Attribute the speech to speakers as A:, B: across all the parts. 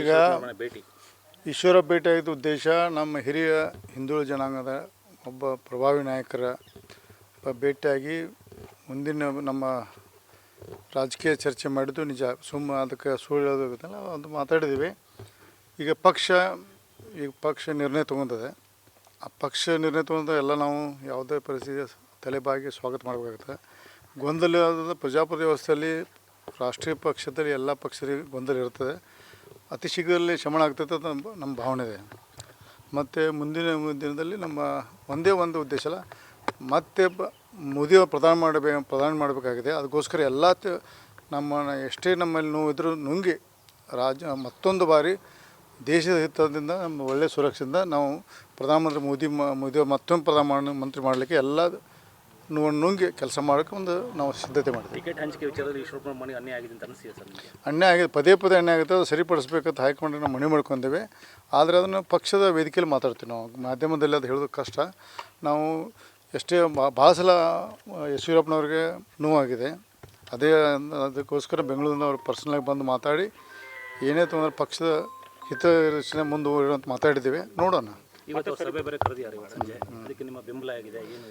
A: ಈಗ
B: ಭೇಟಿ.
A: ಈಶ್ವರ ಭೇಟಿಯಾಗಿದ್ದ ಉದ್ದೇಶ ನಮ್ಮ ಹಿರಿಯ ಹಿಂದುಳಿದ ಜನಾಂಗದ ಒಬ್ಬ ಪ್ರಭಾವಿ ನಾಯಕರ ಭೇಟಿಯಾಗಿ ಮುಂದಿನ ನಮ್ಮ ರಾಜಕೀಯ ಚರ್ಚೆ ಮಾಡಿದ್ದು ನಿಜ. ಸುಮ್ಮ ಅದಕ್ಕೆ ಸುಳ್ಳು ಹೇಳೋದಾಗುತ್ತಲ್ಲ ಒಂದು ಮಾತಾಡಿದ್ದೀವಿ. ಈಗ ಪಕ್ಷ ಈಗ ಪಕ್ಷ ನಿರ್ಣಯ ತೊಗೊಂತದೆ ಆ ಪಕ್ಷ ನಿರ್ಣಯ ತೊಗೊಂಡ ಎಲ್ಲ ನಾವು ಯಾವುದೇ ಪರಿಸ್ಥಿತಿ ತಲೆಬಾಗಿ ಸ್ವಾಗತ ಮಾಡಬೇಕಾಗುತ್ತೆ. ಗೊಂದಲ ಆದ ಪ್ರಜಾಪ್ರಭುತ್ವ ವ್ಯವಸ್ಥೆಯಲ್ಲಿ ರಾಷ್ಟ್ರೀಯ ಪಕ್ಷದಲ್ಲಿ ಎಲ್ಲ ಪಕ್ಷರಿಗೆ ಗೊಂದಲ ಇರ್ತದೆ. ಅತಿ ಶೀಘ್ರದಲ್ಲಿ ಶಮನ ಆಗ್ತದೆ ಅಂತ ನಮ್ಮ ಭಾವನೆ ಇದೆ. ಮತ್ತು ಮುಂದಿನ ದಿನದಲ್ಲಿ ನಮ್ಮ ಒಂದೇ ಒಂದು ಉದ್ದೇಶ ಅಲ್ಲ, ಮತ್ತೆ ಬ ಮೋದಿ ಪ್ರಧಾನ ಮಾಡಬೇಕು ಪ್ರಧಾನ ಮಾಡಬೇಕಾಗಿದೆ. ಅದಕ್ಕೋಸ್ಕರ ಎಲ್ಲ ನಮ್ಮ, ಎಷ್ಟೇ ನಮ್ಮಲ್ಲಿ ನೋವಿದ್ರೂ ನುಂಗಿ ರಾಜ, ಮತ್ತೊಂದು ಬಾರಿ ದೇಶದ ಹಿತದಿಂದ, ನಮ್ಮ ಒಳ್ಳೆಯ ಸುರಕ್ಷೆಯಿಂದ ನಾವು ಪ್ರಧಾನಮಂತ್ರಿ ಮೋದಿ ಮೋದಿ ಮತ್ತೊಮ್ಮೆ ಮತ್ತೊಂದು ಪ್ರಧಾನ ಮಂತ್ರಿ ಮಾಡಲಿಕ್ಕೆ ಎಲ್ಲ ನುಂಗಿ ಕೆಲಸ ಮಾಡೋಕ್ಕೆ ಒಂದು ನಾವು ಸಿದ್ಧತೆ ಮಾಡಿದ್ವಿ.
B: ಟಿಕೆಟ್ ಹಂಚಿಕೆ ವಿಚಾರದಲ್ಲಿ ಈಶ್ವರಪ್ಪನ ಮನೆ ಅನ್ಯಾಯ ಆಗಿದೆ ಅಂತ ಅನಿಸಿದೆ ಸರ್ ನಿಮಗೆ?
A: ಅನ್ಯಾಯ ಆಗಿದೆ. ಪದೇ ಪದೇ ಅನ್ಯಾಯ ಆಗುತ್ತೆ. ಅದು ಸರಿಪಡಿಸ್ಬೇಕಂತ ಹೈಕಮಾಂಡ್ ನಾವು ಮನೆ ಮಾಡ್ಕೊಂಡೇವೆ. ಆದರೆ ಅದನ್ನು ಪಕ್ಷದ ವೇದಿಕೆಯಲ್ಲಿ ಮಾತಾಡ್ತೀವಿ ನಾವು. ಮಾಧ್ಯಮದಲ್ಲಿ ಅದು ಹೇಳೋದು ಕಷ್ಟ. ನಾವು ಎಷ್ಟೇ ಬಾ- ಭಾಳ ಸಲ ಯಶ್ವೀರಪ್ಪನವ್ರಿಗೆ ನೋವಾಗಿದೆ. ಅದೇ ಅದಕ್ಕೋಸ್ಕರ ಬೆಂಗಳೂರಿನ ಅವ್ರು ಪರ್ಸನಲಾಗಿ ಬಂದು ಮಾತಾಡಿ ಏನೇ ತೊಂದರೆ ಪಕ್ಷದ ಹಿತರಚನೆ ಮುಂದುವರಿಯುವಂತ ಮಾತಾಡಿದ್ದೀವಿ. ನೋಡೋಣ.
B: ಇವತ್ತು ಸಭೆ ಬೇರೆ ಕರೆದಿದ್ದಾರೆ ಇವತ್ತು ಸಂಜೆ? ಅದಕ್ಕೆ ನಿಮ್ಮ ಬೆಂಬಲ ಆಗಿದೆ ಏನು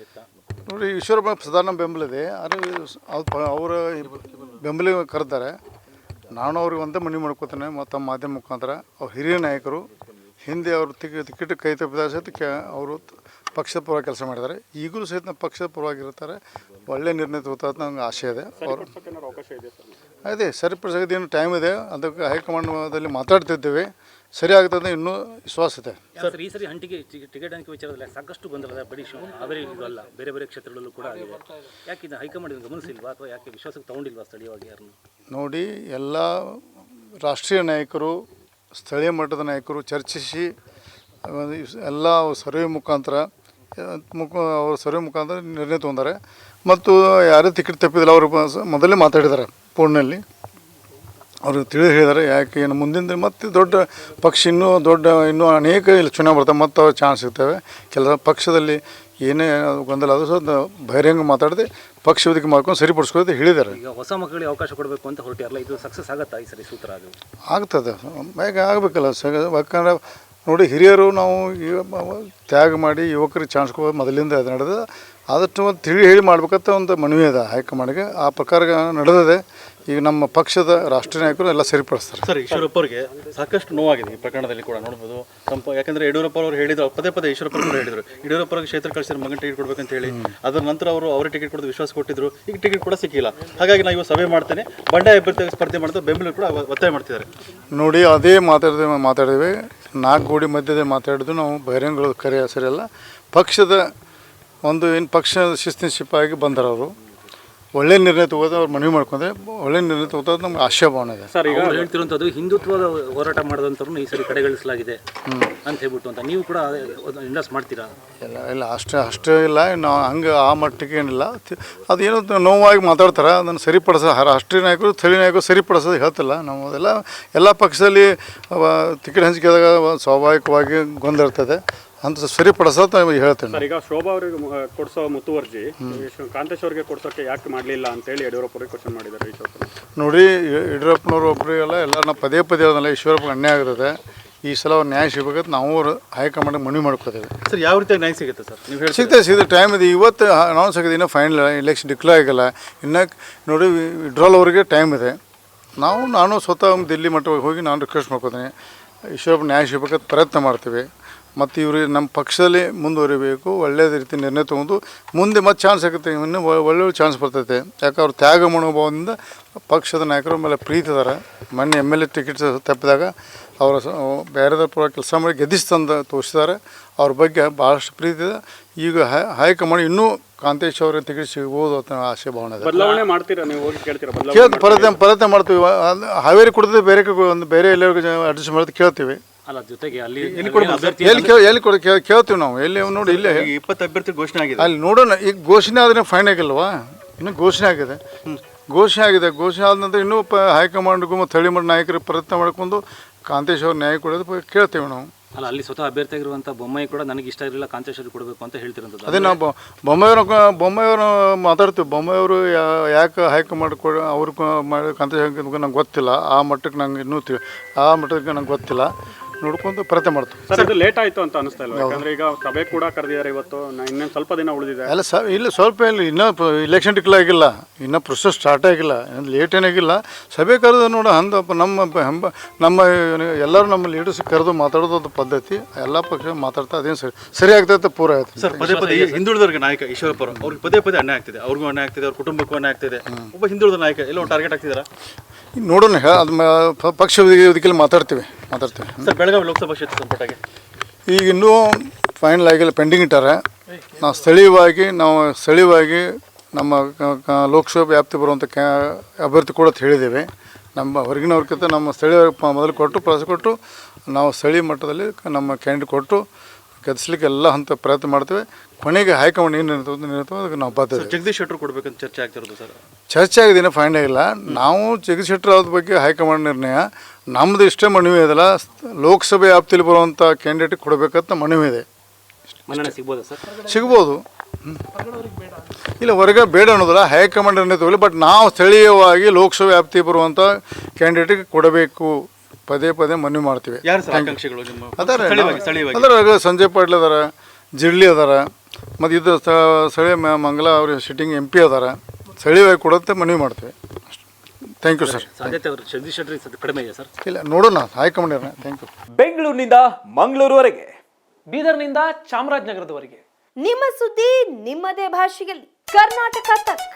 A: ನೋಡಿ ಈಶ್ವರಪ್ಪ ಸದಾನ ಬೆಂಬಲ ಇದೆ. ಆದರೆ ಅವರ ಬೆಂಬಲ ಕರೆದಾರೆ. ನಾನು ಅವ್ರಿಗೆ ಒಂದೇ ಮನವಿ ಮಾಡ್ಕೋತೇನೆ ಮತ್ತು ತಮ್ಮ ಮಾಧ್ಯಮ ಮುಖಾಂತರ. ಅವ್ರು ಹಿರಿಯ ನಾಯಕರು ಹಿಂದೆ ಅವರು ಟಿಕೆಟ್ ಟಿಕೆಟ್ ಕೈ ತಪ್ಪಿದ ಸಹಿತ ಕೆ ಅವರು ಪಕ್ಷದ ಪರವಾಗಿ ಕೆಲಸ ಮಾಡಿದ್ದಾರೆ. ಈಗಲೂ ಸಹಿತ ಪಕ್ಷದ ಪರವಾಗಿರ್ತಾರೆ. ಒಳ್ಳೆ ನಿರ್ಣಯ ತಗೋತಾ ನಂಗೆ ಆಸೆ ಇದೆ. ಅವರು ಅದೇ ಸರಿಪಡಿಸೋದು ಏನು ಟೈಮ್ ಇದೆ. ಅದಕ್ಕೆ ಹೈಕಮಾಂಡ್ದಲ್ಲಿ ಮಾತಾಡ್ತಿದ್ದೇವೆ. ಸರಿ ಆಗ್ತದೆ ಇನ್ನೂ ವಿಶ್ವಾಸ ಇದೆ.
B: ಸರ್ ಈ ಸರಿ ಹಂಟಿಗೆ ಟಿ- ಟಿಕೆಟ್ ಹಂಚಿಕೆ ವಿಚಾರದಲ್ಲಿ ಸಾಕಷ್ಟು ಗೊಂದಲದ ಇದೆ ಅವರೇ ಶಿವ ಹಾವೇರಿ ಇದು ಅಲ್ಲ ಬೇರೆ ಬೇರೆ ಕ್ಷೇತ್ರಗಳಲ್ಲೂ ಕೂಡ ಆಗಿದೆ. ಯಾಕೆ ಇದು ಹೈಕಮಾಂಡ್ ಗಮನಿಸಿಲ್ವಾ? ಅಥವಾ ಯಾಕೆ ವಿಶ್ವಾಸಕ್ಕೆ ತಗೊಂಡಿಲ್ವಾ ಸ್ಥಳೀಯವಾಗಿ ಯಾರನ್ನು?
A: ನೋಡಿ ಎಲ್ಲ ರಾಷ್ಟ್ರೀಯ ನಾಯಕರು ಸ್ಥಳೀಯ ಮಟ್ಟದ ನಾಯಕರು ಚರ್ಚಿಸಿ ಎಲ್ಲ ಸರ್ವೆ ಮುಖಾಂತರ ಮುಖ ಅವರು ಸರ್ವೆ ಮುಖಾಂತರ ನಿರ್ಣಯ ತೊಗೊಂಡಾರೆ. ಮತ್ತು ಯಾರೇ ಟಿಕೆಟ್ ತಪ್ಪಿದಿಲ್ಲ ಅವರು ಮೊದಲೇ ಮಾತಾಡಿದ್ದಾರೆ ಫೋನ್ನಲ್ಲಿ. ಅವರು ತಿಳಿ ಹೇಳಿದ್ದಾರೆ ಯಾಕೆ ಏನು ಮುಂದಿನ ದಿನ ಮತ್ತೆ ದೊಡ್ಡ ಪಕ್ಷ ಇನ್ನೂ ದೊಡ್ಡ ಇನ್ನೂ ಅನೇಕ ಇಲ್ಲಿ ಚುನಾವಣೆ ಬರ್ತವೆ ಮತ್ತು ಅವ್ರು ಚಾನ್ಸ್ ಸಿಗ್ತವೆ. ಕೆಲ ಪಕ್ಷದಲ್ಲಿ ಏನೇ ಗೊಂದಲ ಆದರೂ ಸಹ ಬಹಿರಂಗ ಮಾತಾಡದೆ ಪಕ್ಷ ಬದುಕಿ ಮಾಡ್ಕೊಂಡು ಸರಿಪಡಿಸ್ಕೊಳ್ಳೋದು ಹೇಳಿದ್ದಾರೆ.
B: ಈಗ ಹೊಸ ಮಕ್ಕಳಿಗೆ ಅವಕಾಶ ಕೊಡಬೇಕು ಅಂತ ಹೊರಟಿರಲ್ಲ ಇದು ಸಕ್ಸಸ್ ಆಗುತ್ತಾ ಈ ಸರಿ ಸೂತ್ರ ಅದು?
A: ಆಗ್ತದೆ. ಬೇಗ ಆಗಬೇಕಲ್ಲ ಯಾಕಂದ್ರೆ ನೋಡಿ ಹಿರಿಯರು ನಾವು ತ್ಯಾಗ ಮಾಡಿ ಯುವಕರಿಗೆ ಚಾನ್ಸ್ ಕೊಡೋದು ಮೊದಲಿಂದ ಅದು ನಡೆದ ಆದಷ್ಟು ಒಂದು ತಿಳಿ ಹೇಳಿ ಮಾಡ್ಬೇಕಂತ ಒಂದು ಮನವಿ ಅದ ಹೈಕಮಾಂಡ್ಗೆ. ಆ ಪ್ರಕಾರ ನಡೆದಿದೆ. ಈಗ ನಮ್ಮ ಪಕ್ಷದ ರಾಷ್ಟ್ರೀಯ ನಾಯಕರು ಎಲ್ಲ ಸರಿಪಡಿಸ್ತಾರೆ.
C: ಸರ್ ಈಶ್ವರಪ್ಪ ಅವರಿಗೆ ಸಾಕಷ್ಟು ನೋವಾಗಿದೆ ಈ ಪ್ರಕರಣದಲ್ಲಿ ಕೂಡ ನೋಡ್ಬೋದು. ಸಂಪ ಯಾಕಂದ್ರೆ ಯಡಿಯೂರಪ್ಪ ಅವರು ಹೇಳಿದ್ರು ಪದೇ ಪದೇ ಈಶ್ವರಪ್ಪ ಅವರು ಹೇಳಿದ್ರು. ಯಡಿಯೂರಪ್ಪ ಕ್ಷೇತ್ರ ಕಳಿಸಿದ್ರೆ ಮಗನ ಟಿಕೆಟ್ ಅಂತ ಹೇಳಿ. ಅದರ ನಂತರ ಅವರು ಅವರೇ ಟಿಕೆಟ್ ಕೊಡೋದು ವಿಶ್ವಾಸ ಕೊಟ್ಟಿದ್ರು. ಈಗ ಟಿಕೆಟ್ ಕೂಡ ಸಿಕ್ಕಿಲ್ಲ. ಹಾಗಾಗಿ ನಾವು ಇವಾಗ ಸಭೆ ಮಾಡ್ತೇನೆ. ಬಂಡಾಯ ಅಭ್ಯರ್ಥಿ ಸ್ಪರ್ಧೆ ಮಾಡ್ತಾ ಬೆಂಬಲ ಕೂಡ ಒತ್ತಾಯ ಮಾಡ್ತಿದ್ದಾರೆ.
A: ನೋಡಿ ಅದೇ ಮಾತಾಡಿದ ಮಾತಾಡಿದ್ವಿ. ನಾಲ್ಕು ಗೋಡಿ ಮಧ್ಯದಲ್ಲಿ ಮಾತಾಡಿದ್ರು, ನಾವು ಬಹಿರಂಗಗಳು ಕರೆ ಸರಿಯಲ್ಲ ಪಕ್ಷದ ಒಂದು ಏನು ಪಕ್ಷ ಶಿಸ್ತಿನ ಸಿಪಾಗಿ ಬಂದರು ಒಳ್ಳೆ ನಿರ್ಣಯ ತಗೋದು ಅವ್ರು ಮನವಿ ಮಾಡ್ಕೊಂಡ್ರೆ ಒಳ್ಳೆ ನಿರ್ಣಯ ತಗೋದು ನಮ್ಗೆ ಆಶಾಭಾವನೆ ಇದೆ.
B: ಸರ್ ಈಗ ಹೇಳ್ತಿರುವಂಥದ್ದು ಹಿಂದುತ್ವದ ಹೋರಾಟ ಮಾಡಿದಂಥವ್ರನ್ನ ಈ ಸರಿ ಕಡೆಗಳಿಸಲಾಗಿದೆ ಅಂತ ಹೇಳ್ಬಿಟ್ಟು ಅಂತ. ನೀವು ಕೂಡ ಇಂಡಸ್ ಮಾಡ್ತೀರಾ?
A: ಇಲ್ಲ ಇಲ್ಲ ಅಷ್ಟೇ ಅಷ್ಟೇ ಇಲ್ಲ. ನಾವು ಹಂಗೆ ಆ ಮಟ್ಟಕ್ಕೆ ಏನಿಲ್ಲ. ಅದು ಅದೇನೋ ನೋವಾಗಿ ಮಾತಾಡ್ತಾರೆ. ಅದನ್ನು ಸರಿಪಡಿಸೋ ರಾಷ್ಟ್ರೀಯ ನಾಯಕರು ಸ್ಥಳೀಯ ನಾಯಕರು ಸರಿಪಡಿಸೋದು ಹೇಳ್ತಿಲ್ಲ. ನಾವು ಅದೆಲ್ಲ ಎಲ್ಲ ಪಕ್ಷದಲ್ಲಿ ಟಿಕೆಟ್ ಹಂಚಿಕೆದಾಗ ಸ್ವಾಭಾವಿಕವಾಗಿ ಗೊಂದಲ ಇರ್ತದೆ. ಅಂತ ಸರಿಪಡಿಸೋದು ನಾವು ಹೇಳ್ತೇನೆ.
D: ಸರ್ ಈಗ ಶೋಭಾ ಅವರಿಗೆ ಕೊಡಿಸೋ ಕೊಡ್ಸೋ ಮುತುವರ್ಜಿ ಕಾಂತೇಶ್ ಅವರಿಗೆ ಕೊಡ್ಸೋಕೆ ಯಾಕೆ ಮಾಡಲಿಲ್ಲ ಅಂತೇಳಿ ಯಡಿಯೂರಪ್ಪ ಅವರಿಗೆ ಕ್ವಶನ್ ಮಾಡಿದ್ದಾರೆ ಈಶ್ವರಪ್ಪ
A: ನೋಡಿ ಯ- ಯಡಿಯೂರಪ್ಪನವ್ರು ಒಬ್ಬರಿಗೆಲ್ಲ ಎಲ್ಲ ನಾವು ಪದೇ ಪದೇ ಅದನ್ನೆಲ್ಲ ಈಶ್ವರಪ್ಪ ಅನ್ಯಾಯ ಆಗಿರುತ್ತೆ ಈ ಸಲ ಅವ್ರು ನ್ಯಾಯ ಸಿಗಬೇಕಂತ ನಾವು ಅವ್ರು ಹೈಕಮಾಂಡ್ ಮನವಿ ಮಾಡ್ಕೋತೇವೆ.
C: ಸರ್ ಯಾವ ರೀತಿಯಾಗಿ ನ್ಯಾಯ ಸಿಗುತ್ತೆ ಸರ್? ನೀವು ಹೇಳಿ
A: ಸಿಗ್ತದೆ ಸಿಗ್ತದೆ. ಟೈಮ್ ಇದೆ. ಇವತ್ತು ಅನೌನ್ಸ್ ಆಗಿದೆ. ಇನ್ನೂ ಫೈನಲ್ ಎಲೆಕ್ಷನ್ ಡಿಕ್ಲೇರ್ ಆಗಿಲ್ಲ. ಇನ್ನು ನೋಡಿ ವಿಡ್ರಾಲ್ ಅವರಿಗೆ ಟೈಮ್ ಇದೆ. ನಾವು ನಾನು ಸ್ವತಃ ದಿಲ್ಲಿ ಮಟ್ಟಕ್ಕೆ ಹೋಗಿ ನಾನು ರಿಕ್ವೆಸ್ಟ್ ಮಾಡ್ಕೋತೀನಿ. ಈಶ್ವರಪ್ಪ ನ್ಯಾಯ ಸಿಗಬೇಕಾದ ಪ್ರಯತ್ನ ಮಾಡ್ತೀವಿ. ಮತ್ತು ಇವರು ನಮ್ಮ ಪಕ್ಷದಲ್ಲಿ ಮುಂದುವರಿಬೇಕು ಒಳ್ಳೆಯದ ರೀತಿ ನಿರ್ಣಯ ತೊಗೊಂಡು ಮುಂದೆ ಮತ್ತೆ ಚಾನ್ಸ್ ಆಗುತ್ತೆ ಇನ್ನೂ ಒಳ್ಳೆ ಚಾನ್ಸ್ ಬರ್ತೈತೆ. ಯಾಕೆ ಅವ್ರು ತ್ಯಾಗ ಮನೋಭಾವದಿಂದ ಪಕ್ಷದ ನಾಯಕರ ಮೇಲೆ ಪ್ರೀತಿ ಇದಾರೆ ಮೊನ್ನೆ ಎಂ ಎಲ್ ಎ ಟಿಕೆಟ್ ತಪ್ಪಿದಾಗ ಅವರ ಬೇರೆದವ್ರ ಪರ ಕೆಲಸ ಮಾಡಿ ಗೆದ್ದಿಸಿ ತಂದು ತೋರಿಸಿದ್ದಾರೆ. ಅವ್ರ ಬಗ್ಗೆ ಭಾಳಷ್ಟು ಪ್ರೀತಿ ಇದೆ. ಈಗ ಹೈ ಹೈಕಮಾಂಡ್ ಇನ್ನೂ ಕಾಂತೇಶ್ ಅವರ ಟಿಕೆಟ್ ಸಿಗ್ಬೋದು ಅಂತ ಆಸೆ ಭಾವನೆ
D: ಬದಲಾವಣೆ ಮಾಡ್ತೀರಾ ನೀವು? ಹೋಗಿ ಕೇಳ್ತೀರಾ
A: ಪ್ರಯತ್ನ ಪ್ರಯತ್ನ ಮಾಡ್ತೀವಿ. ಹಾವೇರಿ ಕೊಡ್ತದೆ ಬೇರೆ ಒಂದು ಬೇರೆ ಎಲ್ಲರಿಗೂ ಅಡ್ಜಸ್ಟ್ ಮಾಡೋದು ಕೇಳ್ತೀವಿ.
B: ಅಲ್ಲ ಜೊತೆಗೆ ಅಲ್ಲಿ
A: ಅಭ್ಯರ್ಥಿ ಎಲ್ಲಿ ಕೇಳಿ ಎಲ್ಲಿ ಕೊಡ ಕೇ- ಕೇಳ್ತೀವಿ ನಾವು. ಎಲ್ಲಿ ನೋಡಿ ಇಲ್ಲೇ.
C: ಇಪ್ಪತ್ತು ಅಭ್ಯರ್ಥಿ ಘೋಷಣೆ ಆಗಿದೆ.
A: ಅಲ್ಲಿ ನೋಡೋಣ. ಈಗ ಘೋಷಣೆ ಆದರೆ ಫೈನ್ ಆಗಿಲ್ವಾ? ಇನ್ನು ಘೋಷಣೆ ಆಗಿದೆ. ಘೋಷಣೆ ಆಗಿದೆ. ಘೋಷಣೆ ಆದ ನಂತರ ಇನ್ನೂ ಪ ಹೈಕಮಾಂಡ್ಗೂ ಮತ್ತು ಹಳ್ಳಿ ಮಟ್ಟ ನಾಯಕರಿಗೆ ಪ್ರಯತ್ನ ಮಾಡ್ಕೊಂಡು ಕಾಂತೇಶ್ ಅವ್ರ ನ್ಯಾಯ ಕೊಡೋದು ಕೇಳ್ತೇವೆ ನಾವು.
B: ಅಲ್ಲ ಅಲ್ಲಿ ಸ್ವತಃ ಅಭ್ಯರ್ಥಿಯಾಗಿರುವಂಥ ಬೊಮ್ಮಾಯಿ ಕೂಡ ನನಗೆ ಇಷ್ಟ ಇರಲಿಲ್ಲ ಕಾಂತೇಶ್ವರಿ ಕೊಡಬೇಕು ಅಂತ ಹೇಳ್ತಿರೋದು
A: ಅದೇ ನಾವು ಬೊ- ಬೊಮ್ಮಾಯಿಯವ್ರ ಬೊಮ್ಮಾಯಿಯವರು ಮಾತಾಡ್ತೀವಿ. ಬೊಮ್ಮಾಯಿಯವರು ಯಾಕೆ ಹೈಕಮಾಂಡ್ ಕೊಡ ಅವ್ರಿಗೆ ಮಾಡಿ ಕಾಂತೇಶ್ ನಂಗೆ ಗೊತ್ತಿಲ್ಲ. ಆ ಮಟ್ಟಕ್ಕೆ ನಂಗೆ ಇನ್ನೂ ತಿ ಆ ಮಟ್ಟಕ್ಕೆ ನಂಗೆ ಗೊತ್ತಿಲ್ಲ. ನೋಡ್ಕೊಂಡು ಪ್ರಯತ್ನ ಮಾಡ್ತೀವಿ
D: ಸರ್ ಇದು ಲೇಟ್ ಆಯ್ತು ಅಂತ ಅನಿಸ್ತಾ ಇಲ್ಲ ಯಾಕಂದ್ರೆ ಈಗ ಸಭೆ ಕೂಡ ಕರೆದಿದ್ದಾರೆ ಇವತ್ತು ನಾ ಇನ್ನೇನು ಸ್ವಲ್ಪ ದಿನ ಉಳಿದಿದೆ.
A: ಅಲ್ಲ ಸ ಇಲ್ಲ ಸ್ವಲ್ಪ ಇಲ್ಲ ಇನ್ನೂ ಇಲೆಕ್ಷನ್ ಡಿಕ್ಲೇ ಆಗಿಲ್ಲ. ಇನ್ನೂ ಪ್ರೊಸೆಸ್ ಸ್ಟಾರ್ಟ್ ಆಗಿಲ್ಲ. ಲೇಟ್ ಏನಾಗಿಲ್ಲ ಸಭೆ ಕರೆದು ನೋಡ ಅಂದ ನಮ್ಮ ಹೆಂಬ ನಮ್ಮ ಎಲ್ಲರೂ ನಮ್ಮ ಲೀಡರ್ಸ್ ಕರೆದು ಮಾತಾಡೋದು ಪದ್ಧತಿ. ಎಲ್ಲ ಪಕ್ಷ ಮಾತಾಡ್ತಾ ಅದೇನು ಸರಿ ಸರಿ ಆಗ್ತೈತೆ ಪೂರ ಆಯ್ತು
C: ಸರ್ ಪದೇ ಪದೇ ಹಿಂದುಳಿದವರಿಗೆ ನಾಯಕ ಈಶ್ವರಪ್ಪ ಅವರು ಅವ್ರಿಗೆ ಪದೇ ಪದೇ ಅನ್ಯಾಯ ಆಗ್ತಿದೆ. ಅವ್ರಿಗೂ ಅನ್ಯಾಯ ಆಗ್ತಿದೆ ಅವ್ರ ಕುಟುಂಬಕ್ಕೂ ಅನ್ಯಾಯ ಆಗ್ತಿದೆ. ಒಬ್ಬ ಹಿಂದುಳಿದ ನಾಯಕ ಎಲ್ಲೋ ಟಾರ್ಗೆಟ್ ಆಗ್ತಿದಾರ
A: ನೋಡೋಣ ಅದು ಮ- ಪಕ್ಷ ಇದಕ್ಕೆಲ್ಲ ಮಾತಾಡ್ತೀವಿ ಮಾತಾಡ್ತೀವಿ.
C: ಸರ್ ಬೆಳಗಾವಿ ಲೋಕಸಭಾ ಕ್ಷೇತ್ರ ಸಂಪುಟಕ್ಕೆ.
A: ಈಗ ಇನ್ನೂ ಫೈನಲ್ ಆಗಿಲ್ಲ ಪೆಂಡಿಂಗ್ ಇಟ್ಟಾರೆ ನಾವು ಸ್ಥಳೀಯವಾಗಿ ನಾವು ಸ್ಥಳೀಯವಾಗಿ ನಮ್ಮ ಕ- ಕ- ಲೋಕಸಭೆ ವ್ಯಾಪ್ತಿ ಬರುವಂಥ ಕ್ಯಾ ಅಭ್ಯರ್ಥಿ ಕೂಡ ಹೇಳಿದ್ದೇವೆ. ನಮ್ಮ ಹೊರಗಿನವ್ರಕ್ಕಿಂತ ನಮ್ಮ ಸ್ಥಳೀಯ ಪ- ಮೊದಲು ಕೊಟ್ಟು ಪ್ರವಾಸ ಕೊಟ್ಟು ನಾವು ಸ್ಥಳೀಯ ಮಟ್ಟದಲ್ಲಿ ಕ- ನಮ್ಮ ಕ್ಯಾಂಡಿಡೇಟ್ ಕೊಟ್ಟು ಗೆಲ್ಲಿಸ್ಲಿಕ್ಕೆ ಎಲ್ಲ ಹಂತ ಪ್ರಯತ್ನ ಮಾಡ್ತೇವೆ. ಕೊನೆಗೆ ಹೈಕಮಾಂಡ್ ಏನು ಇರ್ತದೆ ಅದಕ್ಕೆ ನಾವು ಬದ್ಧತೆ
C: ಜಗದೀಶ್ ಶೆಟ್ಟರು ಕೊಡ್ಬೇಕಂತ ಚರ್ಚೆ ಆಗ್ತಿರೋದು ಸರ್.
A: ಚರ್ಚೆ ಆಗಿದ್ದೇನೆ ಫೈಂಡ್ ಆಗಿಲ್ಲ. ನಾವು ಜಗದೀಶ್ ಅದ್ರ ಅವ್ರ ಬಗ್ಗೆ ಹೈಕಮಾಂಡ್ ನಿರ್ಣಯ ನಮ್ಮದು ಇಷ್ಟೇ ಮನವಿ ಇದೆಲ್ಲ ಲೋಕಸಭೆ ವ್ಯಾಪ್ತಿಯಲ್ಲಿ ಬರುವಂಥ ಕ್ಯಾಂಡಿಡೇಟಿಗೆ ಕೊಡಬೇಕಂತ ಮನವಿ ಇದೆ.
B: ಸಿಗ್ಬೋದಾ
A: ಇಲ್ಲ ಹೊರಗೆ ಬೇಡ ಅನ್ನೋದಿಲ್ಲ ಹೈಕಮಾಂಡ್ ನಿರ್ಣಯ ತಗೊಳ್ಳಿ ಬಟ್ ನಾವು ಸ್ಥಳೀಯವಾಗಿ ಲೋಕಸಭೆ ವ್ಯಾಪ್ತಿ ಬರುವಂಥ ಕ್ಯಾಂಡಿಡೇಟಿಗೆ ಕೊಡಬೇಕು. ಪದೇ ಪದೇ ಮನವಿ ಮಾಡ್ತೀವಿ. ಅದರ ಸಂಜಯ್ ಪಾಟೀಲ್ ಅದಾರ ಜಿರ್ಲಿ ಅದಾರ ಮತ್ತು ಇದು ಸ್ಥಳೀಯ ಮಂಗಲ ಅವ್ರ ಸಿಟ್ಟಿಂಗ್ ಎಂ ಪಿ ಅದಾರ. ಸ್ಥಳೀಯವಾಗಿ ಕೊಡುತ್ತೆ ಮನವಿ ಮಾಡ್ತೇವೆ. ಥ್ಯಾಂಕ್ ಯು ಸರ್
B: ಸಾಧ್ಯತೆ ಅವರು ಜಗದೀಶ್ ಶೆಟ್ಟರ್ ಕಡಿಮೆ ಇದೆ ಸರ್
A: ಇಲ್ಲ ನೋಡೋಣ ಹೈಕಮಾಂಡ್ ನಿರ್ಣಯ ಥ್ಯಾಂಕ್ ಯು
E: ಬೆಂಗಳೂರಿನಿಂದ ಮಂಗಳೂರುವರೆಗೆ
F: ಬೀದರ್ನಿಂದ ಚಾಮರಾಜನಗರದವರೆಗೆ.
G: ನಿಮ್ಮ ಸುದ್ದಿ ನಿಮ್ಮದೇ ಭಾಷೆಯಲ್ಲಿ. ಕರ್ನಾಟಕ ತಕ್.